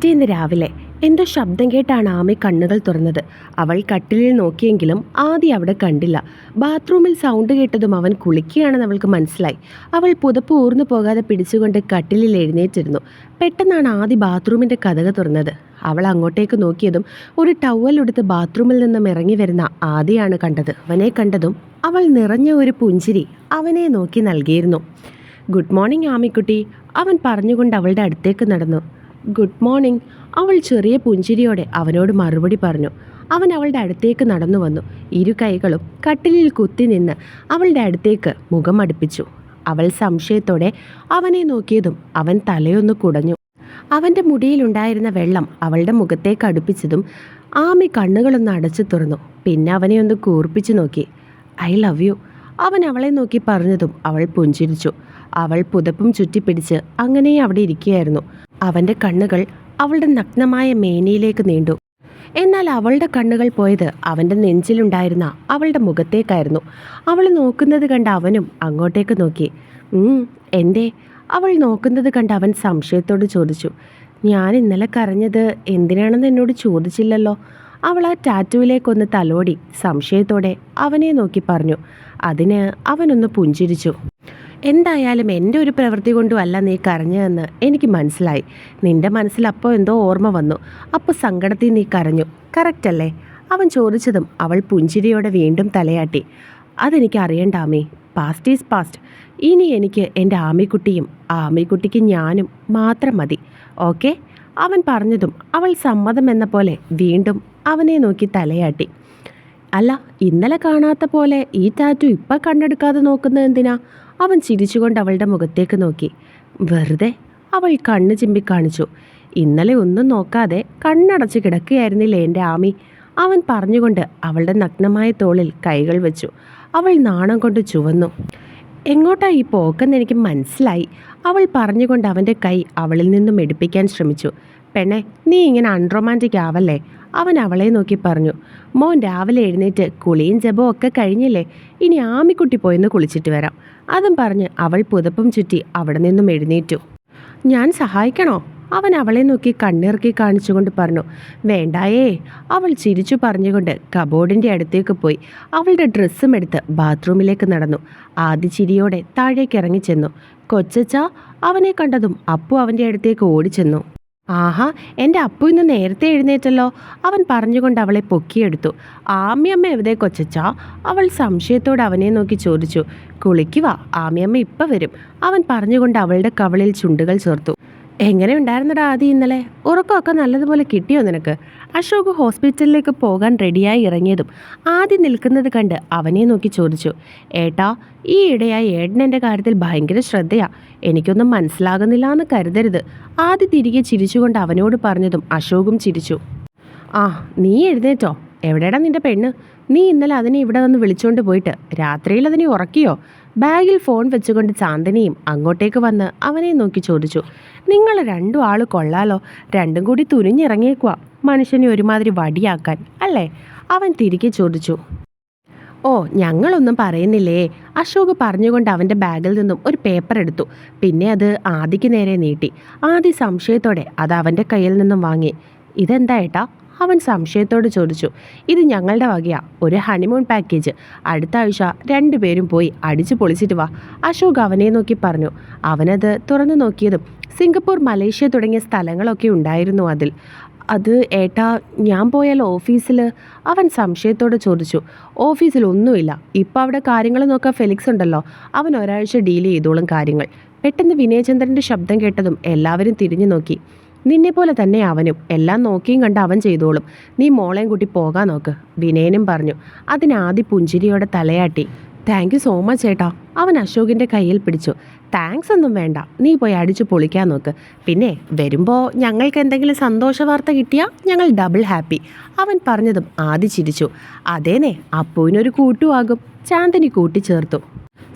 പിറ്റേന്ന് രാവിലെ എന്തോ ശബ്ദം കേട്ടാണ് ആമി കണ്ണുകൾ തുറന്നത്. അവൾ കട്ടിലിൽ നോക്കിയെങ്കിലും ആദ്യം അവിടെ കണ്ടില്ല. ബാത്റൂമിൽ സൗണ്ട് കേട്ടതും അവൻ കുളിക്കുകയാണെന്ന് അവൾക്ക് മനസ്സിലായി. അവൾ പുതപ്പ് ഊർന്നു പോകാതെ പിടിച്ചുകൊണ്ട് കട്ടിലിൽ എഴുന്നേറ്റിരുന്നു. പെട്ടെന്നാണ് ആദ്യ ബാത്റൂമിന്റെ കഥക തുറന്നത്. അവൾ അങ്ങോട്ടേക്ക് നോക്കിയതും ഒരു ടവൽ എടുത്ത് ബാത്റൂമിൽ നിന്നും ഇറങ്ങി വരുന്ന ആദിയാണ് കണ്ടത്. അവനെ കണ്ടതും അവൾ നിറഞ്ഞ ഒരു പുഞ്ചിരി അവനെ നോക്കി നൽകിയിരുന്നു. ഗുഡ് മോർണിംഗ് ആമിക്കുട്ടി അവൻ പറഞ്ഞുകൊണ്ട് അവളുടെ അടുത്തേക്ക് നടന്നു. Good morning. അവൾ ചെറിയ പുഞ്ചിരിയോടെ അവനോട് മറുപടി പറഞ്ഞു. അവൻ അവളുടെ അടുത്തേക്ക് നടന്നു വന്നു. ഇരു കൈകളും കട്ടിലിൽ കുത്തി നിന്ന് അവളുടെ അടുത്തേക്ക് മുഖം അടുപ്പിച്ചു. അവൾ സംശയത്തോടെ അവനെ നോക്കിയതും അവൻ തലയൊന്ന് കുടഞ്ഞു. അവന്റെ മുടിയിലുണ്ടായിരുന്ന വെള്ളം അവളുടെ മുഖത്തേക്ക് അടുപ്പിച്ചതും ആമി കണ്ണുകളൊന്ന് അടച്ചു തുറന്നു. പിന്നെ അവനെ ഒന്ന് കൂർപ്പിച്ചു നോക്കി. I love you. അവൻ അവളെ നോക്കി പറഞ്ഞതും അവൾ പുഞ്ചിരിച്ചു. അവൾ പുതപ്പും ചുറ്റിപ്പിടിച്ച് അങ്ങനെ അവിടെ ഇരിക്കുകയായിരുന്നു. അവന്റെ കണ്ണുകൾ അവളുടെ നഗ്നമായ മേനിയിലേക്ക് നീണ്ടു. എന്നാൽ അവളുടെ കണ്ണുകൾ പോയത് അവന്റെ നെഞ്ചിലുണ്ടായിരുന്ന അവളുടെ മുഖത്തേക്കായിരുന്നു. അവൾ നോക്കുന്നത് കണ്ട് അവനും അങ്ങോട്ടേക്ക് നോക്കി. "ഉം, എന്തേ? അവൾ നോക്കുന്നത് കണ്ട് അവൻ സംശയത്തോട് ചോദിച്ചു. ഞാൻ ഇന്നലെ കരഞ്ഞത് എന്തിനാണെന്ന് എന്നോട് ചോദിച്ചില്ലല്ലോ? അവൾ ആ ടാറ്റുവിലേക്കൊന്ന് തലോടി സംശയത്തോടെ അവനെ നോക്കി പറഞ്ഞു. അതിന് അവനൊന്ന് പുഞ്ചിരിച്ചു. എന്തായാലും എന്റെ ഒരു പ്രവൃത്തി കൊണ്ടും അല്ല നീ കരഞ്ഞതെന്ന് എനിക്ക് മനസ്സിലായി. നിന്റെ മനസ്സിൽ അപ്പോൾ എന്തോ ഓർമ്മ വന്നു. അപ്പോൾ സങ്കടത്തിൽ നീ കരഞ്ഞു. കറക്റ്റ് അല്ലേ? അവൻ ചോദിച്ചതും അവൾ പുഞ്ചിരിയോടെ വീണ്ടും തലയാട്ടി. അതെനിക്ക് അറിയണ്ട ആമി. പാസ്റ്റ് ഈസ് പാസ്റ്റ് ഇനി എനിക്ക് എന്റെ ആമിക്കുട്ടിയും ആമിക്കുട്ടിക്ക് ഞാനും മാത്രം മതി. ഓക്കെ അവൻ പറഞ്ഞതും അവൾ സമ്മതം എന്ന പോലെ വീണ്ടും അവനെ നോക്കി തലയാട്ടി. അല്ല ഇന്നലെ കാണാത്ത പോലെ ഈ ടാറ്റു ഇപ്പം കണ്ടെടുക്കാതെ നോക്കുന്നത് എന്തിനാ? അവൻ ചിരിച്ചുകൊണ്ട് അവളുടെ മുഖത്തേക്ക് നോക്കി. വെറുതെ അവൾ കണ്ണ് ചിമ്പി കാണിച്ചു. ഇന്നലെ ഒന്നും നോക്കാതെ കണ്ണടച്ച് കിടക്കുകയായിരുന്നില്ലേ എന്റെ ആമി? അവൻ പറഞ്ഞുകൊണ്ട് അവളുടെ നഗ്നമായ തോളിൽ കൈകൾ വെച്ചു. അവൾ നാണം കൊണ്ട് ചുവന്നു. എങ്ങോട്ടാ ഈ പോക്കെന്ന് എനിക്ക് മനസ്സിലായി. അവൾ പറഞ്ഞുകൊണ്ട് അവന്റെ കൈ അവളിൽ നിന്നും എടുപ്പിക്കാൻ ശ്രമിച്ചു. പെണ്ണെ നീ ഇങ്ങനെ അൺറൊമാന്റിക് ആവല്ലേ? അവൻ അവളെ നോക്കി പറഞ്ഞു മോൻ രാവിലെ എഴുന്നേറ്റ് കുളിയും ജപവും ഒക്കെ കഴിഞ്ഞില്ലേ? ഇനി ആമിക്കുട്ടി പോയെന്ന് കുളിച്ചിട്ട് വരാം. അതും പറഞ്ഞ് അവൾ പുതപ്പും ചുറ്റി അവിടെ നിന്നും എഴുന്നേറ്റു. ഞാൻ സഹായിക്കണോ? അവൻ അവളെ നോക്കി കണ്ണിറക്കി കാണിച്ചുകൊണ്ട് പറഞ്ഞു വേണ്ടായേ. അവൾ ചിരിച്ചു പറഞ്ഞുകൊണ്ട് കബോർഡിന്റെ അടുത്തേക്ക് പോയി. അവളുടെ ഡ്രസ്സും എടുത്ത് ബാത്റൂമിലേക്ക് നടന്നു. ആദ്യ ചിരിയോടെ താഴേക്ക് ഇറങ്ങി ചെന്നു കൊച്ചച്ച അവനെ കണ്ടതും അപ്പു അവന്റെ അടുത്തേക്ക് ഓടിച്ചെന്നു. ആഹാ എന്റെ അപ്പു ഇന്ന് നേരത്തെ എഴുന്നേറ്റല്ലോ. അവൻ പറഞ്ഞുകൊണ്ട് അവളെ പൊക്കിയെടുത്തു. ആമിയമ്മ എവിടെ കൊച്ചച്ച? അവൾ സംശയത്തോടെ അവനെ നോക്കി ചോദിച്ചു. കുളിക്കുക ആമിയമ്മ ഇപ്പം വരും. അവൻ പറഞ്ഞുകൊണ്ട് അവളുടെ കവളിൽ ചുണ്ടുകൾ ചേർത്തു. എങ്ങനെ ഉണ്ടായിരുന്നടാ ആദി ഇന്നലെ? ഉറക്കമൊക്കെ നല്ലതുപോലെ കിട്ടിയോ നിനക്ക്? അശോക് ഹോസ്പിറ്റലിലേക്ക് പോകാൻ റെഡിയായി ഇറങ്ങിയതും ആദ്യം നിൽക്കുന്നത് കണ്ട് അവനെ നോക്കി ചോദിച്ചു ഏട്ടാ ഈ ഇടയായി ഏട്ടനെന്റെ കാര്യത്തിൽ ഭയങ്കര ശ്രദ്ധയാ. എനിക്കൊന്നും മനസ്സിലാകുന്നില്ല എന്ന് കരുതരുത്. ആദ്യ തിരികെ ചിരിച്ചുകൊണ്ട് അവനോട് പറഞ്ഞതും അശോകും ചിരിച്ചു. ആ നീ എഴുന്നേറ്റോ. എവിടെടാ നിന്റെ പെണ്ണ്? നീ ഇന്നലെ അതിനെ ഇവിടെ വന്ന് വിളിച്ചുകൊണ്ട് പോയിട്ട് രാത്രിയിൽ അതിനെ ഉറക്കിയോ? ബാഗിൽ ഫോൺ വെച്ചുകൊണ്ട് ചാന്ദനിയും അങ്ങോട്ടേക്ക് വന്ന് അവനെ നോക്കി ചോദിച്ചു നിങ്ങൾ രണ്ടും ആൾ കൊള്ളാലോ? രണ്ടും കൂടി തുനിഞ്ഞിറങ്ങിയേക്കുക മനുഷ്യനെ ഒരുമാതിരി വടിയാക്കാൻ അല്ലേ? അവൻ തിരികെ ചോദിച്ചു ഓ ഞങ്ങളൊന്നും പറയുന്നില്ലേ? അശോക് പറഞ്ഞുകൊണ്ട് അവന്റെ ബാഗിൽ നിന്നും ഒരു പേപ്പർ എടുത്തു. പിന്നെ അത് ആദിക്ക് നേരെ നീട്ടി. ആദി സംശയത്തോടെ അത് അവന്റെ കയ്യിൽ നിന്നും വാങ്ങി. ഇതെന്താ ഏട്ടാ? അവൻ സംശയത്തോട് ചോദിച്ചു ഇത് ഞങ്ങളുടെ വകയാ ഒരു ഹണിമൂൺ പാക്കേജ് അടുത്ത ആഴ്ച രണ്ടുപേരും പോയി അടിച്ചു പൊളിച്ചിട്ട് വാ. അശോക് അവനെ നോക്കി പറഞ്ഞു. അവനത് തുറന്നു നോക്കിയതും സിംഗപ്പൂർ മലേഷ്യ തുടങ്ങിയ സ്ഥലങ്ങളൊക്കെ ഉണ്ടായിരുന്നു അതിൽ. അത് ഏട്ടാ ഞാൻ പോയാൽ ഓഫീസിൽ അവൻ സംശയത്തോടെ ചോദിച്ചു. ഓഫീസിൽ ഒന്നുമില്ല. ഇപ്പം അവിടെ കാര്യങ്ങൾ നോക്കാൻ ഫെലിക്സ് ഉണ്ടല്ലോ. അവൻ ഒരാഴ്ച ഡീൽ ചെയ്തോളും കാര്യങ്ങൾ. പെട്ടെന്ന് വിനയചന്ദ്രന്റെ ശബ്ദം കേട്ടതും എല്ലാവരും തിരിഞ്ഞു നോക്കി. നിന്നെ പോലെ തന്നെ അവനും. എല്ലാം നോക്കിയും കണ്ട് അവൻ ചെയ്തോളും. നീ മോളെയും കൂട്ടി പോകാൻ നോക്ക് വിനയനും പറഞ്ഞു. അതിനാദ്യ പുഞ്ചിരിയോടെ തലയാട്ടി. താങ്ക് യു സോ മച്ച് ചേട്ടാ അവൻ അശോകിന്റെ കയ്യിൽ പിടിച്ചു. താങ്ക്സ് ഒന്നും വേണ്ട. നീ പോയി അടിച്ചു പൊളിക്കാൻ നോക്ക്. പിന്നെ വരുമ്പോൾ ഞങ്ങൾക്ക് എന്തെങ്കിലും സന്തോഷ വാർത്ത കിട്ടിയാൽ ഞങ്ങൾ ഡബിൾ ഹാപ്പി അവൻ പറഞ്ഞതും ആദ്യ ചിരിച്ചു. അതേനെ അപ്പുവിനൊരു കൂട്ടുമാകും ചാന്ദിനി കൂട്ടിച്ചേർത്തു.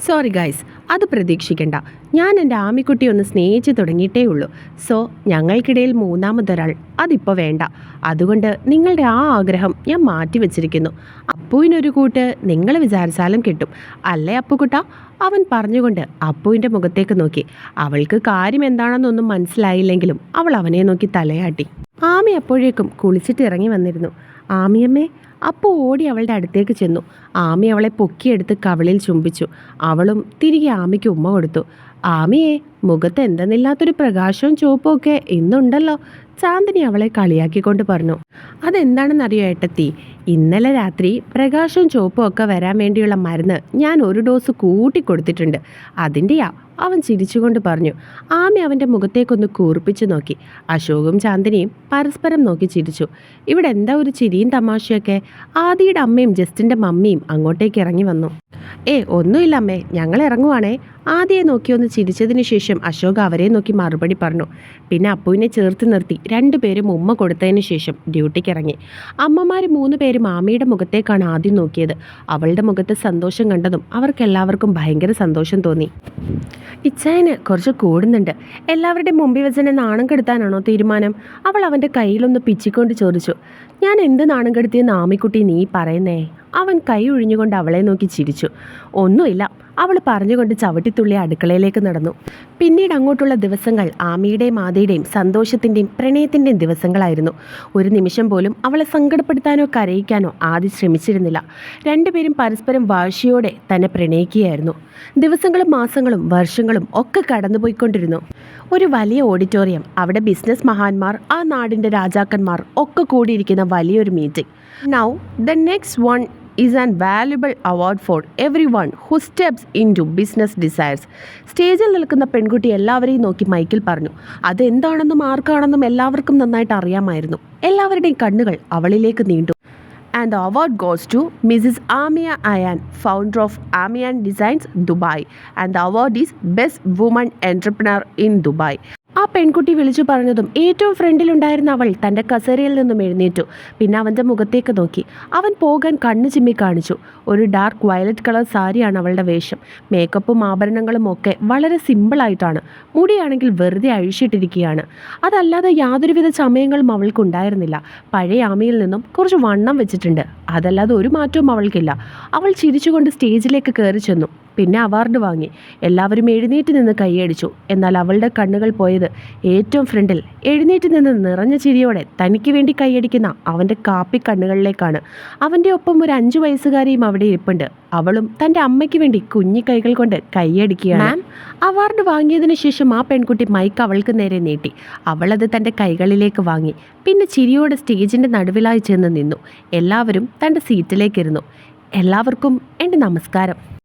സോറി ഗൈസ് അത് പ്രതീക്ഷിക്കണ്ട. ഞാൻ എന്റെ ആമിക്കുട്ടി ഒന്ന് സ്നേഹിച്ച് തുടങ്ങിയിട്ടേ ഉള്ളൂ. സോ ഞങ്ങൾക്കിടയിൽ മൂന്നാമതൊരാൾ. അതിപ്പോൾ വേണ്ട. അതുകൊണ്ട് നിങ്ങളുടെ ആ ആഗ്രഹം ഞാൻ മാറ്റി വെച്ചിരിക്കുന്നു. അപ്പുവിനൊരു കൂട്ട് നിങ്ങൾ വിചാരിച്ചാലും കിട്ടും. അല്ലേ അപ്പുക്കുട്ട? അവൻ പറഞ്ഞുകൊണ്ട് അപ്പുവിന്റെ മുഖത്തേക്ക് നോക്കി. അവൾക്ക് കാര്യം എന്താണെന്നൊന്നും മനസ്സിലായില്ലെങ്കിലും അവൾ അവനെ നോക്കി തലയാട്ടി. ആമി അപ്പോഴേക്കും കുളിച്ചിട്ട് ഇറങ്ങി വന്നിരുന്നു. ആമിയമ്മേ അപ്പോൾ ഓടി അവളുടെ അടുത്തേക്ക് ചെന്നു. ആമി അവളെ പൊക്കിയെടുത്ത് കവളിൽ ചുംബിച്ചു. അവളും തിരികെ ആമിക്ക് ഉമ്മ കൊടുത്തു. ആമിയെ മുഖത്ത് എന്തെന്നില്ലാത്തൊരു പ്രകാശവും ചുവപ്പും ഒക്കെ ഇന്നുണ്ടല്ലോ. ചാന്ദിനി അവളെ കളിയാക്കിക്കൊണ്ട് പറഞ്ഞു. അതെന്താണെന്നറിയോ ഏട്ടത്തി? ഇന്നലെ രാത്രി പ്രകാശവും ചുവപ്പും ഒക്കെ വരാൻ വേണ്ടിയുള്ള മരുന്ന് ഞാൻ ഒരു ഡോസ് കൂട്ടി കൊടുത്തിട്ടുണ്ട് അതിന്റെയാ അവൻ ചിരിച്ചുകൊണ്ട് പറഞ്ഞു ആമി അവന്റെ മുഖത്തേക്കൊന്ന് കൂർപ്പിച്ചു നോക്കി. അശോകും ചാന്ദിനിയും പരസ്പരം നോക്കി ചിരിച്ചു. ഇവിടെ എന്താ ഒരു ചിരിയും തമാശയൊക്കെ? ആദിയുടെ അമ്മയും ജസ്റ്റിന്റെ മമ്മിയും അങ്ങോട്ടേക്ക് ഇറങ്ങി വന്നു. ഏ ഒന്നുമില്ല അമ്മേ ഞങ്ങൾ ഇറങ്ങുവാണേ. ആദ്യയെ നോക്കി ഒന്ന് ചിരിച്ചതിന് ശേഷം അശോക് അവരെ നോക്കി മറുപടി പറഞ്ഞു. പിന്നെ അപ്പുവിനെ ചേർത്ത് നിർത്തി രണ്ടുപേരും ഉമ്മ കൊടുത്തതിന് ശേഷം ഡ്യൂട്ടിക്ക് ഇറങ്ങി. അമ്മമാർ മൂന്ന് പേരും ആമയുടെ മുഖത്തേക്കാണ് ആദ്യം നോക്കിയത്. അവളുടെ മുഖത്ത് സന്തോഷം കണ്ടതും അവർക്കെല്ലാവർക്കും ഭയങ്കര സന്തോഷം തോന്നി. ഇച്ചായന് കുറച്ച് കൂടുന്നുണ്ട്. എല്ലാവരുടെയും മുമ്പിൽ വെച്ച് തന്നെ നാണം കെടുത്താനാണോ തീരുമാനം? അവൾ അവന്റെ കയ്യിലൊന്ന് പിച്ചിക്കൊണ്ട് ചോദിച്ചു. ഞാൻ എന്ത് നാണം കെടുത്തിയെന്ന് ആമിക്കുട്ടി നീ പറയുന്നേ? അവൻ കൈ ഒഴിഞ്ഞുകൊണ്ട് അവളെ നോക്കി ചിരിച്ചു. ഒന്നുമില്ല. അവൾ പറഞ്ഞുകൊണ്ട് ചവിട്ടിത്തുള്ളി അടുക്കളയിലേക്ക് നടന്നു. പിന്നീട് അങ്ങോട്ടുള്ള ദിവസങ്ങൾ ആമിയുടെയും ആദിയുടെയും സന്തോഷത്തിന്റെയും പ്രണയത്തിന്റെയും ദിവസങ്ങളായിരുന്നു. ഒരു നിമിഷം പോലും അവളെ സങ്കടപ്പെടുത്താനോ കരയിക്കാനോ ആദി ശ്രമിച്ചിരുന്നില്ല. രണ്ടുപേരും പരസ്പരം വാശിയോടെ തന്നെ പ്രണയിക്കുകയായിരുന്നു. ദിവസങ്ങളും മാസങ്ങളും വർഷങ്ങളും ഒക്കെ കടന്നുപോയിക്കൊണ്ടിരുന്നു. ഒരു വലിയ ഓഡിറ്റോറിയം അവിടെ ബിസിനസ് മഹാന്മാർ ആ നാടിന്റെ രാജാക്കന്മാർ ഒക്കെ കൂടിയിരിക്കുന്ന വലിയൊരു meeting. Now the next one is and valuable award for every one who steps in to business desires സ്റ്റേജിൽ നിൽക്കുന്ന പെൺകുട്ടി എല്ലാവരെയും നോക്കി മൈക്കിൽ പറഞ്ഞു അതെന്താണെന്നും ആർക്കാണെന്നും എല്ലാവർക്കും നന്നായിട്ട് അറിയാമായിരുന്നു എല്ലാവരുടെയും കണ്ണുകൾ അവളിലേക്ക് നീണ്ടു and the award goes to Mrs. Amia Ayan, founder of Amian Designs Dubai, and the award is Best Woman Entrepreneur in Dubai. ആ പെൺകുട്ടി വിളിച്ചു പറഞ്ഞതും ഏറ്റവും ഫ്രണ്ടിലുണ്ടായിരുന്ന അവൾ തന്റെ കസേരയിൽ നിന്നും എഴുന്നേറ്റു. പിന്നെ അവന്റെ മുഖത്തേക്ക് നോക്കി. അവൻ പോകാൻ കണ്ണു ചിമ്മി കാണിച്ചു. ഒരു ഡാർക്ക് വയലറ്റ് കളർ സാരിയാണ് അവളുടെ വേഷം. മേക്കപ്പും ആഭരണങ്ങളും ഒക്കെ വളരെ സിമ്പിളായിട്ടാണ് മുടിയാണെങ്കിൽ വെറുതെ അഴിച്ചിട്ടിരിക്കുകയാണ്. അതല്ലാതെ യാതൊരുവിധ ചമയങ്ങളും അവൾക്കുണ്ടായിരുന്നില്ല. പഴയ ആമയിൽ നിന്നും കുറച്ച് വണ്ണം വെച്ചിട്ടുണ്ട്. അതല്ലാതെ ഒരു മാറ്റവും അവൾക്കില്ല. അവൾ ചിരിച്ചുകൊണ്ട് സ്റ്റേജിലേക്ക് കയറി ചെന്നു പിന്നെ അവാർഡ് വാങ്ങി. എല്ലാവരും എഴുന്നേറ്റ് നിന്ന് കൈയടിച്ചു. എന്നാൽ അവളുടെ കണ്ണുകൾ പോയത് ഏറ്റവും ഫ്രണ്ടിൽ എഴുന്നേറ്റ് നിന്ന് നിറഞ്ഞ ചിരിയോടെ തനിക്ക് വേണ്ടി കൈയടിക്കുന്ന അവന്റെ കാപ്പി കണ്ണുകളിലേക്കാണ്. അവന്റെ ഒപ്പം ഒരു അഞ്ചു വയസ്സുകാരിയും അവിടെ ഇരിപ്പുണ്ട്. അവളും തന്റെ അമ്മയ്ക്ക് വേണ്ടി കുഞ്ഞി കൈകൾ കൊണ്ട് കൈയടിക്കുകയാണ്. മാം അവാർഡ് വാങ്ങിയതിന് ശേഷം ആ പെൺകുട്ടി മൈക്ക് അവൾക്ക് നേരെ നീട്ടി. അവളത് തന്റെ കൈകളിലേക്ക് വാങ്ങി. പിന്നെ ചിരിയോടെ സ്റ്റേജിന്റെ നടുവിലായി ചെന്ന് നിന്നു. എല്ലാവരും തന്റെ സീറ്റിലേക്കിരുന്നു എല്ലാവർക്കും എന്റെ നമസ്കാരം.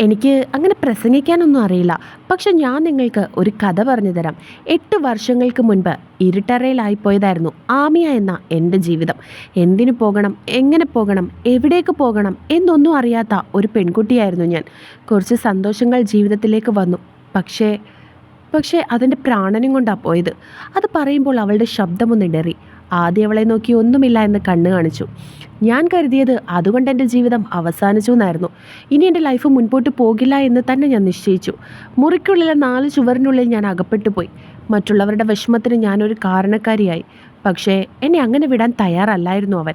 എനിക്ക് അങ്ങനെ പ്രസംഗിക്കാനൊന്നും അറിയില്ല. പക്ഷെ ഞാൻ നിങ്ങൾക്ക് ഒരു കഥ പറഞ്ഞു തരാം. എട്ട് വർഷങ്ങൾക്ക് മുൻപ് ഇരുട്ടറയിലായിപ്പോയതായിരുന്നു ആമിയ എന്ന എന്റെ ജീവിതം. എന്തിനു പോകണം എങ്ങനെ പോകണം എവിടേക്ക് പോകണം എന്നൊന്നും അറിയാത്ത ഒരു പെൺകുട്ടിയായിരുന്നു ഞാൻ. കുറച്ച് സന്തോഷങ്ങൾ ജീവിതത്തിലേക്ക് വന്നു. പക്ഷേ പക്ഷേ അതിന്റെ പ്രാണനും കൊണ്ടാണ് പോയത്. അത് പറയുമ്പോൾ അവളുടെ ശബ്ദമൊന്നിടറി ആദ്യം അവളെ നോക്കി ഒന്നുമില്ല എന്ന് കണ്ണു കാണിച്ചു. ഞാൻ കരുതിയത് അതുകൊണ്ട് എന്റെ ജീവിതം അവസാനിച്ചു എന്നായിരുന്നു ഇനി എന്റെ ലൈഫ് മുൻപോട്ട് പോകില്ല എന്ന് തന്നെ ഞാൻ നിശ്ചയിച്ചു. മുറിക്കുള്ളിലെ നാല് ചുവറിനുള്ളിൽ ഞാൻ അകപ്പെട്ടു പോയി. മറ്റുള്ളവരുടെ വിഷമത്തിന് ഞാനൊരു കാരണക്കാരിയായി. പക്ഷേ എന്നെ അങ്ങനെ വിടാൻ തയ്യാറല്ലായിരുന്നു അവൻ.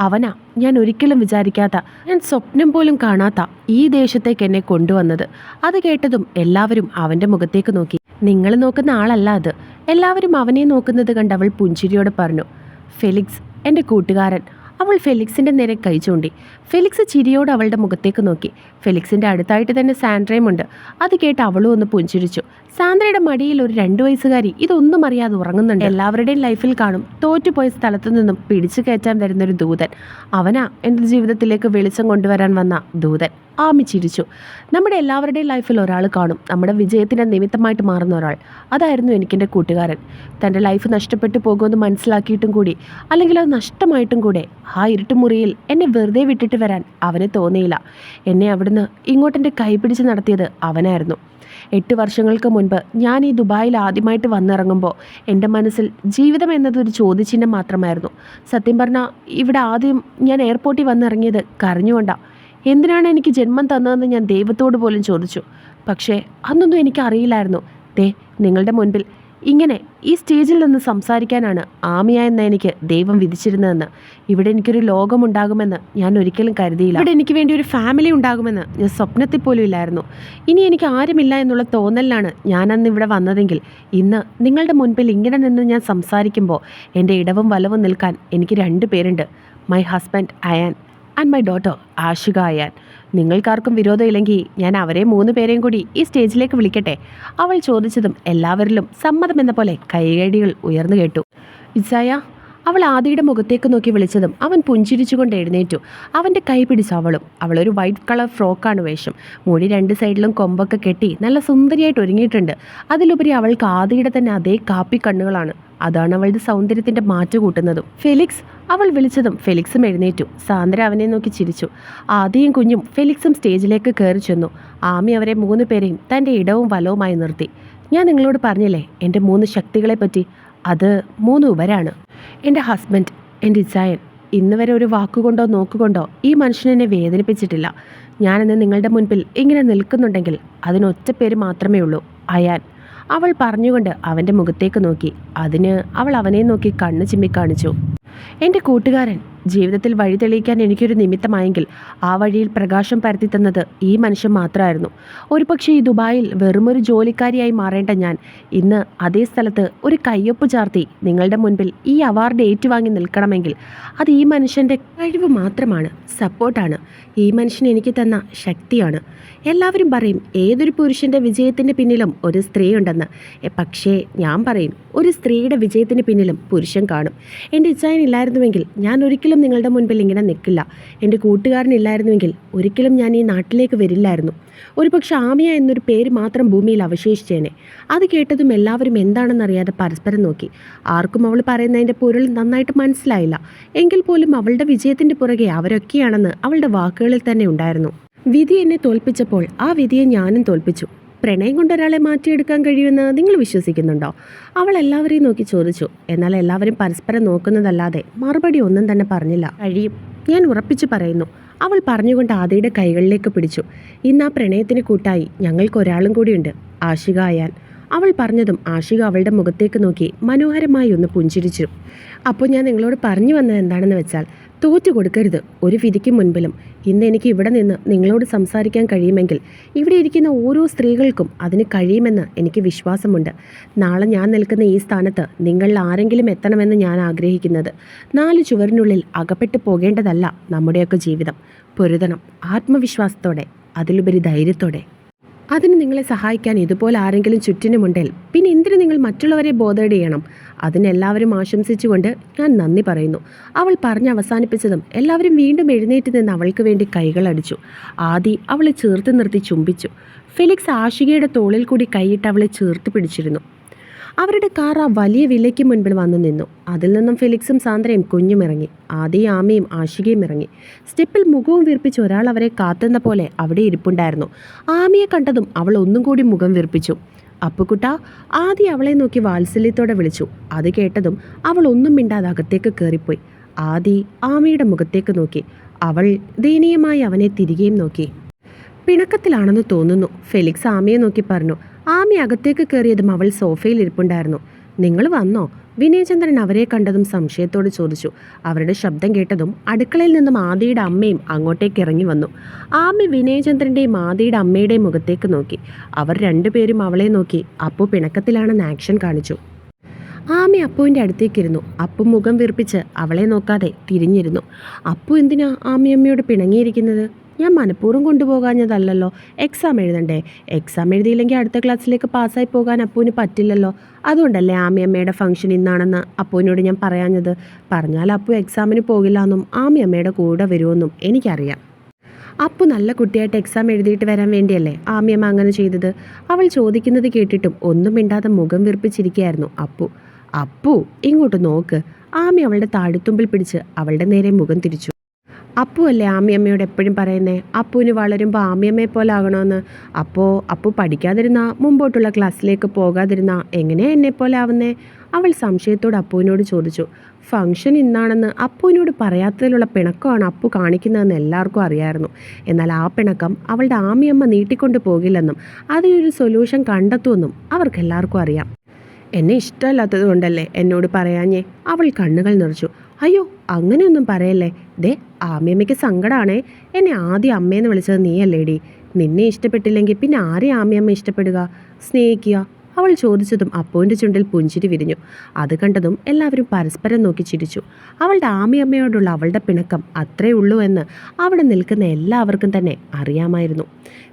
അവനാ ഞാൻ ഒരിക്കലും വിചാരിക്കാത്ത ഞാൻ സ്വപ്നം പോലും കാണാത്ത ഈ ദേശത്തേക്ക് എന്നെ കൊണ്ടുവന്നത്. അത് കേട്ടതും എല്ലാവരും അവന്റെ മുഖത്തേക്ക് നോക്കി. നിങ്ങൾ നോക്കുന്ന ആളല്ല അത്. എല്ലാവരും അവനെ നോക്കുന്നത് കണ്ട് അവൾ പുഞ്ചിരിയോട് പറഞ്ഞു ഫെലിക്സ് എന്റെ കൂട്ടുകാരൻ. അവൾ ഫെലിക്സിന്റെ നേരെ കൈ ചൂണ്ടി. ഫെലിക്സ് ചിരിയോട് അവളുടെ മുഖത്തേക്ക് നോക്കി. ഫെലിക്സിന്റെ അടുത്തായിട്ട് തന്നെ സാൻഡ്രയും ഉണ്ട്. അത് കേട്ട് അവളും ഒന്ന് പുഞ്ചിരിച്ചു. സാന്ദ്രയുടെ മടിയിൽ ഒരു രണ്ടു വയസ്സുകാരി ഇതൊന്നും അറിയാതെ ഉറങ്ങുന്നുണ്ട്. എല്ലാവരുടെയും ലൈഫിൽ കാണും. തോറ്റുപോയ സ്ഥലത്തു നിന്നും പിടിച്ചു കയറ്റാൻ വരുന്ന ഒരു ദൂതൻ. അവനാ എന്റെ ജീവിതത്തിലേക്ക് വെളിച്ചം കൊണ്ടുവരാൻ വന്ന ദൂതൻ. ആമി ചിരിച്ചു. നമ്മുടെ എല്ലാവരുടെയും ലൈഫിൽ ഒരാൾ കാണും. നമ്മുടെ വിജയത്തിന്റെ നിമിത്തമായിട്ട് മാറുന്ന ഒരാൾ. അതായിരുന്നു എനിക്കെന്റെ കൂട്ടുകാരൻ. തന്റെ ലൈഫ് നഷ്ടപ്പെട്ടു പോകുമെന്ന് മനസ്സിലാക്കിയിട്ടും കൂടി അല്ലെങ്കിൽ അത് നഷ്ടമായിട്ടും കൂടെ ആ ഇരുട്ടുമുറിയിൽ എന്നെ വെറുതെ വിട്ടിട്ട് വരാൻ അവന് തോന്നിയില്ല. എന്നെ അവിടുന്ന് ഇങ്ങോട്ടെന്റെ കൈപിടിച്ച് നടത്തിയത് അവനായിരുന്നു. എട്ട് വർഷങ്ങൾക്ക് മുൻപ് ഞാൻ ഈ ദുബായിൽ ആദ്യമായിട്ട് വന്നിറങ്ങുമ്പോൾ എന്റെ മനസ്സിൽ ജീവിതം എന്നതൊരു ചോദ്യചിഹ്നം മാത്രമായിരുന്നു. സത്യം പറഞ്ഞാൽ ഇവിടെ ആദ്യം ഞാൻ എയർപോർട്ടിൽ വന്നിറങ്ങിയത് കരഞ്ഞുകൊണ്ടാണ് എന്തിനാണ് എനിക്ക് ജന്മം തന്നതെന്ന് ഞാൻ ദൈവത്തോട് പോലും ചോദിച്ചു. പക്ഷേ അന്നൊന്നും എനിക്കറിയില്ലായിരുന്നു. ദേ നിങ്ങളുടെ മുൻപിൽ ഇങ്ങനെ ഈ സ്റ്റേജിൽ നിന്ന് സംസാരിക്കാനാണ് ആമിയ എന്ന എനിക്ക് ദൈവം വിധിച്ചിരുന്നതെന്ന്. ഇവിടെ എനിക്കൊരു ലോകമുണ്ടാകുമെന്ന് ഞാൻ ഒരിക്കലും കരുതിയില്ല. ഇവിടെ എനിക്ക് വേണ്ടി ഒരു ഫാമിലി ഉണ്ടാകുമെന്ന് ഞാൻ സ്വപ്നത്തിൽ പോലും ഇല്ലായിരുന്നു. ഇനി എനിക്ക് ആരുമില്ല എന്നുള്ള തോന്നലിലാണ് ഞാൻ അന്ന് ഇവിടെ വന്നതെങ്കിൽ. ഇന്ന് നിങ്ങളുടെ മുൻപിൽ ഇങ്ങനെ നിന്ന് ഞാൻ സംസാരിക്കുമ്പോൾ എന്റെ ഇടവും വലവും നിൽക്കാൻ എനിക്ക് രണ്ട് പേരുണ്ട്. My husband Ayaan and my daughter Ashika Ayaan നിങ്ങൾക്കാർക്കും വിരോധമില്ലെങ്കിൽ ഞാൻ അവരെ മൂന്ന് പേരെയും കൂടി ഈ സ്റ്റേജിലേക്ക് വിളിക്കട്ടെ. അവൾ ചോദിച്ചതും എല്ലാവരിലും സമ്മതമെന്ന പോലെ കൈകടികൾ ഉയർന്നു കേട്ടു. ഇസായ അവൾ ആദിയുടെ മുഖത്തേക്ക് നോക്കി വിളിച്ചതും അവൻ പുഞ്ചിരിച്ചുകൊണ്ട് എഴുന്നേറ്റു. അവന്റെ കൈ പിടിച്ചു അവളും. അവളൊരു വൈറ്റ് കളർ ഫ്രോക്കാണ് വേഷം. മുടി രണ്ട് സൈഡിലും കൊമ്പൊക്കെ കെട്ടി നല്ല സുന്ദരിയായിട്ട് ഒരുങ്ങിയിട്ടുണ്ട്. അതിലുപരി അവൾക്ക് ആദിയുടെ തന്നെ അതേ കാപ്പി കണ്ണുകളാണ്. അതാണ് അവളുടെ സൗന്ദര്യത്തിന്റെ മാറ്റു കൂട്ടുന്നതും. ഫെലിക്സ് അവൾ വിളിച്ചതും ഫെലിക്സും എഴുന്നേറ്റു. സാന്ദ്ര അവനെ നോക്കി ചിരിച്ചു. ആദിയും കുഞ്ഞും ഫെലിക്സും സ്റ്റേജിലേക്ക് കയറി ചെന്നു. ആമി അവരെ മൂന്ന് പേരെയും തന്റെ ഇടവും വലവുമായി നിർത്തി. ഞാൻ നിങ്ങളോട് പറഞ്ഞില്ലേ എന്റെ മൂന്ന് ശക്തികളെപ്പറ്റി? അത് മൂന്ന് ഉപരാണ്. എന്റെ ഹസ്ബൻഡ് എന്റെ ഇച്ചായൻ ഇന്ന് വരെ ഒരു വാക്കുകൊണ്ടോ നോക്കുകൊണ്ടോ ഈ മനുഷ്യനെന്നെ വേദനിപ്പിച്ചിട്ടില്ല. ഞാനിന്ന് നിങ്ങളുടെ മുൻപിൽ ഇങ്ങനെ നിൽക്കുന്നുണ്ടെങ്കിൽ അതിനൊറ്റ പേര് മാത്രമേ ഉള്ളൂ അയാൻ. അവൾ പറഞ്ഞുകൊണ്ട് അവന്റെ മുഖത്തേക്ക് നോക്കി. അതിന് അവൾ അവനെ നോക്കി കണ്ണ് ചിമ്മി കാണിച്ചു. എന്റെ കൂട്ടുകാരൻ ജീവിതത്തിൽ വഴി തെളിയിക്കാൻ എനിക്കൊരു നിമിത്തമായെങ്കിൽ ആ വഴിയിൽ പ്രകാശം പരത്തി തന്നത് ഈ മനുഷ്യൻ മാത്രമായിരുന്നു. ഒരുപക്ഷെ ഈ ദുബായിൽ വെറുമൊരു ജോലിക്കാരിയായി മാറേണ്ട ഞാൻ ഇന്ന് അതേ സ്ഥലത്ത് ഒരു കയ്യൊപ്പ് ചാർത്തി നിങ്ങളുടെ മുൻപിൽ ഈ അവാർഡ് ഏറ്റുവാങ്ങി നിൽക്കണമെങ്കിൽ അത് ഈ മനുഷ്യന്റെ കഴിവ് മാത്രമാണ് സപ്പോർട്ടാണ്. ഈ മനുഷ്യൻ എനിക്ക് തന്ന ശക്തിയാണ്. എല്ലാവരും പറയും ഏതൊരു പുരുഷന്റെ വിജയത്തിന്റെ പിന്നിലും ഒരു സ്ത്രീ ഉണ്ടെന്ന് പക്ഷേ ഞാൻ പറയും ഒരു സ്ത്രീയുടെ വിജയത്തിന് പിന്നിലും പുരുഷൻ കാണും. എന്റെ ഇച്ഛായൻ ഇല്ലായിരുന്നുവെങ്കിൽ ഞാൻ ഒരിക്കലും നിങ്ങളുടെ മുൻപിൽ ഇങ്ങനെ നിൽക്കില്ല. എന്റെ കൂട്ടുകാരനില്ലായിരുന്നുവെങ്കിൽ ഒരിക്കലും ഞാൻ ഈ നാട്ടിലേക്ക് വരില്ലായിരുന്നു. ഒരുപക്ഷെ ആമിയ എന്നൊരു പേര് മാത്രം ഭൂമിയിൽ അവശേഷിച്ചേനെ. അത് കേട്ടതും എല്ലാവരും എന്താണെന്നറിയാതെ പരസ്പരം നോക്കി. ആർക്കും അവൾ പറയുന്നതിന്റെ പൊരുൾ നന്നായിട്ട് മനസ്സിലായില്ല. എങ്കിൽ പോലും അവളുടെ വിജയത്തിന്റെ പുറകെ അവരൊക്കെയാണെന്ന് അവളുടെ വാക്കുകളിൽ തന്നെ ഉണ്ടായിരുന്നു. വിധി എന്നെ തോൽപ്പിച്ചപ്പോൾ ആ വിധിയെ ഞാനും തോൽപ്പിച്ചു. പ്രണയം കൊണ്ട് ഒരാളെ മാറ്റിയെടുക്കാൻ കഴിയുമെന്ന് നിങ്ങൾ വിശ്വസിക്കുന്നുണ്ടോ? അവൾ എല്ലാവരെയും നോക്കി ചോദിച്ചു. എന്നാൽ എല്ലാവരും പരസ്പരം നോക്കുന്നതല്ലാതെ മറുപടി ഒന്നും തന്നെ പറഞ്ഞില്ല. കഴിയും. ഞാൻ ഉറപ്പിച്ചു പറയുന്നു. അവൾ പറഞ്ഞുകൊണ്ട് ആദിയുടെ കൈകളിലേക്ക് പിടിച്ചു. ഇന്ന് ആ പ്രണയത്തിന് കൂട്ടായി ഞങ്ങൾക്ക് ഒരാളും കൂടിയുണ്ട്. ആഷിക അയാൻ അവൾ പറഞ്ഞതും ആഷിക അവളുടെ മുഖത്തേക്ക് നോക്കി മനോഹരമായി ഒന്ന് പുഞ്ചിരിച്ചു. അപ്പോൾ ഞാൻ നിങ്ങളോട് പറഞ്ഞു വന്നത് എന്താണെന്ന് വെച്ചാൽ തോറ്റു കൊടുക്കരുത്. ഒരു വിധിക്ക് മുൻപിലും. ഇന്ന് എനിക്ക് ഇവിടെ നിന്ന് നിങ്ങളോട് സംസാരിക്കാൻ കഴിയുമെങ്കിൽ ഇവിടെ ഇരിക്കുന്ന ഓരോ സ്ത്രീകൾക്കും അതിന് കഴിയുമെന്ന് എനിക്ക് വിശ്വാസമുണ്ട്. നാളെ ഞാൻ നിൽക്കുന്ന ഈ സ്ഥാനത്ത് നിങ്ങളിൽ ആരെങ്കിലും എത്തണമെന്ന് ഞാൻ ആഗ്രഹിക്കുന്നത്. നാല് ചുവരിനുള്ളിൽ അകപ്പെട്ടു പോകേണ്ടതല്ല നമ്മുടെയൊക്കെ ജീവിതം. പൊരുതണം. ആത്മവിശ്വാസത്തോടെ അതിലുപരി ധൈര്യത്തോടെ. അതിന് നിങ്ങളെ സഹായിക്കാൻ ഇതുപോലെ ആരെങ്കിലും ചുറ്റിനുമുണ്ടെങ്കിൽ പിന്നെ എന്തിനു നിങ്ങൾ മറ്റുള്ളവരെ ബോധേഡ് ചെയ്യണം? അതിനെല്ലാവരും ആശംസിച്ചുകൊണ്ട് ഞാൻ നന്ദി പറയുന്നു. അവൾ പറഞ്ഞ് അവസാനിപ്പിച്ചതും എല്ലാവരും വീണ്ടും എഴുന്നേറ്റ് നിന്ന് അവൾക്ക് വേണ്ടി കൈകളടിച്ചു ആദി അവളെ ചേർത്ത് നിർത്തി ചുംബിച്ചു. ഫെലിക്സ് ആഷികയുടെ തോളിൽ കൂടി കൈയിട്ട് അവളെ ചേർത്ത് പിടിച്ചിരുന്നു. അവരുടെ കാർ ആ വലിയ വിലയ്ക്ക് മുൻപിൽ വന്നു നിന്നു. അതിൽ നിന്നും ഫിലിക്സും സാന്ദ്രയും കുഞ്ഞും ഇറങ്ങി ആദി ആമയും ആഷികയും ഇറങ്ങി. സ്റ്റെപ്പിൽ മുഖവും വീർപ്പിച്ച് ഒരാൾ അവരെ കാത്തുന്ന പോലെ അവിടെ ഇരിപ്പുണ്ടായിരുന്നു. ആമയെ കണ്ടതും അവൾ ഒന്നും കൂടി മുഖം വീർപ്പിച്ചു. അപ്പുക്കുട്ട ആദ്യം അവളെ നോക്കി വാത്സല്യത്തോടെ വിളിച്ചു. അത് കേട്ടതും അവൾ ഒന്നും മിണ്ടാതെ അകത്തേക്ക് കയറിപ്പോയി ആദി ആമയുടെ മുഖത്തേക്ക് നോക്കി. അവൾ ദയനീയമായി അവനെ തിരികെയും നോക്കി. പിണക്കത്തിലാണെന്ന് തോന്നുന്നു. ഫെലിക്സ് ആമയെ നോക്കി പറഞ്ഞു. ആമി അകത്തേക്ക് കയറിയതും അവൾ സോഫയിൽ ഇരിപ്പുണ്ടായിരുന്നു. നിങ്ങൾ വന്നോ? വിനയചന്ദ്രൻ അവരെ കണ്ടതും സംശയത്തോട് ചോദിച്ചു. അവരുടെ ശബ്ദം കേട്ടതും അടുക്കളയിൽ നിന്നും ആദിയുടെ അമ്മയും അങ്ങോട്ടേക്ക് ഇറങ്ങി വന്നു. ആമി വിനയചന്ദ്രന്റെയും ആദിയുടെ അമ്മയുടെയും മുഖത്തേക്ക് നോക്കി. അവർ രണ്ടുപേരും അവളെ നോക്കി. അപ്പു പിണക്കത്തിലാണെന്ന് ആക്ഷൻ കാണിച്ചു. ആമി അപ്പുവിന്റെ അടുത്തേക്കിരുന്നു അപ്പു മുഖം വീർപ്പിച്ച് അവളെ നോക്കാതെ തിരിഞ്ഞിരുന്നു. അപ്പു എന്തിനാ ആമിയമ്മയോട് പിണങ്ങിയിരിക്കുന്നത്? ഞാൻ മനഃപൂർവം കൊണ്ടുപോകാഞ്ഞതല്ലല്ലോ. എക്സാം എഴുതണ്ടേ? എക്സാം എഴുതിയില്ലെങ്കിൽ അടുത്ത ക്ലാസ്സിലേക്ക് പാസ്സായി പോകാൻ അപ്പുവിന് പറ്റില്ലല്ലോ. അതുകൊണ്ടല്ലേ ആമിയമ്മയുടെ ഫംഗ്ഷൻ ഇന്നാണെന്ന് അപ്പൂവിനോട് ഞാൻ പറയാഞ്ഞത്. പറഞ്ഞാൽ അപ്പു എക്സാമിന് പോകില്ല എന്നും ആമിയമ്മയുടെ കൂടെ വരുമെന്നും എനിക്കറിയാം. അപ്പു നല്ല കുട്ടിയായിട്ട് എക്സാം എഴുതിയിട്ട് വരാൻ വേണ്ടിയല്ലേ ആമിയമ്മ അങ്ങനെ ചെയ്തത്? അവൾ ചോദിക്കുന്നത് കേട്ടിട്ടും ഒന്നും മിണ്ടാതെ മുഖം വിർപ്പിച്ചിരിക്കുകയായിരുന്നു അപ്പു. അപ്പു ഇങ്ങോട്ട് നോക്ക്. ആമി അവളുടെ താഴ്ത്തുമ്പിൽ പിടിച്ച് അവളുടെ നേരെ മുഖം തിരിച്ചു. അപ്പു അല്ലേ ആമിയമ്മയോട് എപ്പോഴും പറയുന്നേ അപ്പുവിന് വളരുമ്പോൾ ആമിയമ്മയെ പോലെ ആകണമെന്ന് അപ്പോൾ അപ്പു പഠിക്കാതിരുന്ന മുമ്പോട്ടുള്ള ക്ലാസ്സിലേക്ക് പോകാതിരുന്ന എങ്ങനെയാ പോലെ ആവുന്നേ? അവൾ സംശയത്തോട് അപ്പുവിനോട് ചോദിച്ചു. ഫംഗ്ഷൻ ഇന്നാണെന്ന് അപ്പുവിനോട് പറയാത്തതിലുള്ള പിണക്കമാണ് അപ്പു കാണിക്കുന്നതെന്ന് എല്ലാവർക്കും അറിയായിരുന്നു. എന്നാൽ ആ പിണക്കം അവളുടെ ആമിയമ്മ നീട്ടിക്കൊണ്ട് പോകില്ലെന്നും അതിനൊരു സൊല്യൂഷൻ കണ്ടെത്തുമെന്നും അവർക്കെല്ലാവർക്കും അറിയാം. എന്നെ ഇഷ്ടമല്ലാത്തത് കൊണ്ടല്ലേ എന്നോട് പറയാഞ്ഞേ? അവൾ കണ്ണുകൾ നിറച്ചു. അയ്യോ അങ്ങനെയൊന്നും പറയല്ലേ? ദേ ആമിയമ്മയ്ക്ക് സങ്കടമാണേ എന്നെ ആദ്യം അമ്മയെന്ന് വിളിച്ചത് നീയല്ലേടി. നിന്നെ ഇഷ്ടപ്പെട്ടില്ലെങ്കിൽ പിന്നെ ആരെ ആമിയമ്മ ഇഷ്ടപ്പെടുക? സ്നേഹിക്കുക? അവൾ ചോദിച്ചതും അപ്പോന്റെ ചുണ്ടിൽ പുഞ്ചിരി വിരിഞ്ഞു. അത് കണ്ടതും എല്ലാവരും പരസ്പരം നോക്കി ചിരിച്ചു. അവളുടെ ആമിയമ്മയോടുള്ള അവളുടെ പിണക്കം അത്രേ ഉള്ളൂ എന്ന് അവിടെ നിൽക്കുന്ന എല്ലാവർക്കും തന്നെ അറിയാമായിരുന്നു.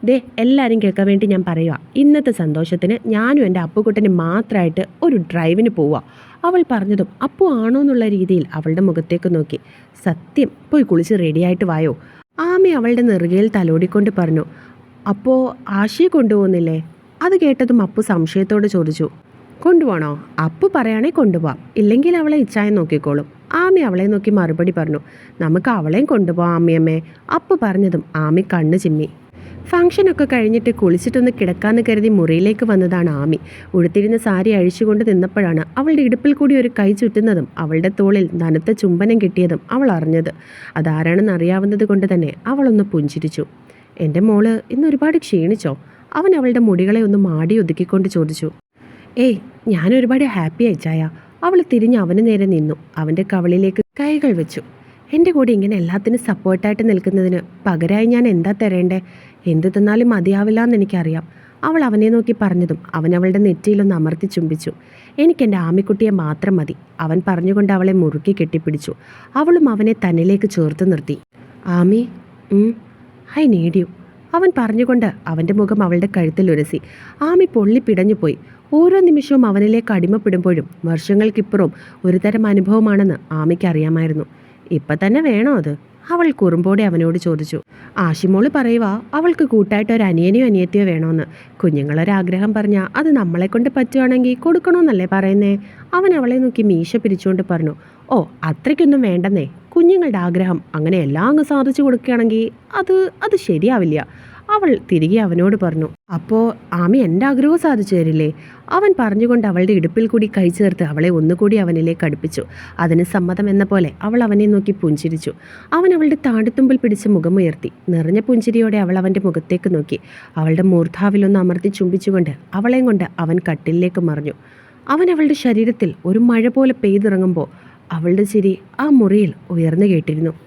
ദേ എല്ലാവരും കേൾക്കാൻ വേണ്ടി ഞാൻ പറയുക ഇന്നത്തെ സന്തോഷത്തിന് ഞാനും എന്റെ അപ്പുക്കുട്ടനും മാത്രമായിട്ട് ഒരു ഡ്രൈവിന് പോവുക അവൾ പറഞ്ഞതും അപ്പു ആണോ എന്നുള്ള രീതിയിൽ അവളുടെ മുഖത്തേക്ക് നോക്കി. സത്യം പോയി കുളിച്ച് റെഡിയായിട്ട് വായോ. ആമി അവളുടെ നെറുകയിൽ തലോടിക്കൊണ്ട് പറഞ്ഞു അപ്പോൾ ആശയെ കൊണ്ടുപോകുന്നില്ലേ? അത് കേട്ടതും അപ്പു സംശയത്തോട് ചോദിച്ചു കൊണ്ടുപോകണോ അപ്പു പറയുകയാണെങ്കിൽ കൊണ്ടുപോകാം ഇല്ലെങ്കിൽ അവളെ ഇച്ഛായം നോക്കിക്കോളും. ആമി അവളെ നോക്കി മറുപടി പറഞ്ഞു നമുക്ക് അവളെയും കൊണ്ടുപോകാം ആമിയമ്മേ. അപ്പു പറഞ്ഞതും ആമി കണ്ണു ചിമ്മി. ഫംഗ്ഷനൊക്കെ കഴിഞ്ഞിട്ട് കുളിച്ചിട്ടൊന്ന് കിടക്കാന്ന് കരുതി മുറിയിലേക്ക് വന്നതാണ് ആമി. ഉടുത്തിരുന്ന സാരി അഴിച്ചുകൊണ്ട് നിന്നപ്പോഴാണ് അവളുടെ ഇടുപ്പിൽ കൂടി ഒരു കൈ ചുറ്റുന്നതും അവളുടെ തോളിൽ നനുത്ത ചുംബനം കിട്ടിയതും അവൾ അറിഞ്ഞത്. അതാരാണെന്ന് അറിയാവുന്നത് കൊണ്ട് തന്നെ അവളൊന്ന് പുഞ്ചിരിച്ചു. എന്റെ മോൾ ഇന്ന് ഒരുപാട് ക്ഷീണിച്ചോ അവൻ അവളുടെ മുടികളെ ഒന്ന് മാടി ഒതുക്കിക്കൊണ്ട് ചോദിച്ചു. ഏയ് ഞാൻ ഒരുപാട് ഹാപ്പി അയച്ചായ അവൾ തിരിഞ്ഞ് അവന് നേരെ നിന്നു. അവന്റെ കവളിലേക്ക് കൈകൾ വെച്ചു. എന്റെ കൂടെ ഇങ്ങനെ എല്ലാത്തിനും സപ്പോർട്ടായിട്ട് നിൽക്കുന്നതിന് പകരമായി ഞാൻ എന്താ തരേണ്ടേ? എന്ത് തന്നാലും മതിയാവില്ല എന്ന് എനിക്കറിയാം. അവൾ അവനെ നോക്കി പറഞ്ഞതും അവൻ അവളുടെ നെറ്റിയിലൊന്ന് അമർത്തി ചുംബിച്ചു. എനിക്കെന്റെ ആമിക്കുട്ടിയെ മാത്രം മതി. അവൻ പറഞ്ഞുകൊണ്ട് അവളെ മുറുക്കി കെട്ടിപ്പിടിച്ചു. അവളും അവനെ തന്നിലേക്ക് ചേർത്ത് നിർത്തി. ആമി ഐ നീഡ് അവൻ പറഞ്ഞുകൊണ്ട് അവന്റെ മുഖം അവളുടെ കഴുത്തിൽ ഉരസി. ആമി പൊള്ളി പിടഞ്ഞുപോയി ഓരോ നിമിഷവും അവനിലേക്ക് അടിമപ്പെടുമ്പോഴും വർഷങ്ങൾക്കിപ്പുറം ഒരുതരം അനുഭവമാണെന്ന് ആമിക്ക് അറിയാമായിരുന്നു. ഇപ്പം തന്നെ വേണോ അത്? അവൾ കുറുമ്പോടെ അവനോട് ചോദിച്ചു ആഷിമോൾ പറയുക അവൾക്ക് കൂട്ടായിട്ട് ഒരു അനിയനെയോ അനിയത്തിയോ വേണമെന്ന് കുഞ്ഞുങ്ങളൊരാഗ്രഹം പറഞ്ഞാൽ അത് നമ്മളെ കൊണ്ട് പറ്റുവാണെങ്കിൽ കൊടുക്കണമെന്നല്ലേ പറയുന്നേ? അവൻ അവളെ നോക്കി മീശ പിരിച്ചുകൊണ്ട് പറഞ്ഞു ഓ അത്രയ്ക്കൊന്നും വേണ്ടെന്നേ. കുഞ്ഞുങ്ങളുടെ ആഗ്രഹം അങ്ങനെ എല്ലാം അങ്ങ് സാധിച്ചു കൊടുക്കുകയാണെങ്കിൽ അത് അത് ശരിയാവില്ല. അവൾ തിരികെ അവനോട് പറഞ്ഞു അപ്പോൾ ആമി എന്റെ ആഗ്രഹവും സാധിച്ചു തരില്ലേ? അവൻ പറഞ്ഞുകൊണ്ട് അവളുടെ ഇടുപ്പിൽ കൂടി കൈ ചേർത്ത് അവളെ ഒന്നുകൂടി അവനിലേക്ക് അടുപ്പിച്ചു. അതിന് സമ്മതം എന്ന പോലെ അവൾ അവനെ നോക്കി പുഞ്ചിരിച്ചു. അവൻ അവളുടെ താടിത്തുമ്പിൽ പിടിച്ച് മുഖമുയർത്തി. നിറഞ്ഞ പുഞ്ചിരിയോടെ അവൾ അവന്റെ മുഖത്തേക്ക് നോക്കി. അവളുടെ മൂർധാവിലൊന്ന് അമർത്തി ചുംബിച്ചുകൊണ്ട് അവളെയും കൊണ്ട് അവൻ കട്ടിലേക്ക് മറിഞ്ഞു. അവൻ അവളുടെ ശരീരത്തിൽ ഒരു മഴ പോലെ പെയ്തിറങ്ങുമ്പോൾ അവളുടെ ചിരി ആ മുറിയിൽ ഉയർന്നു കേട്ടിരുന്നു.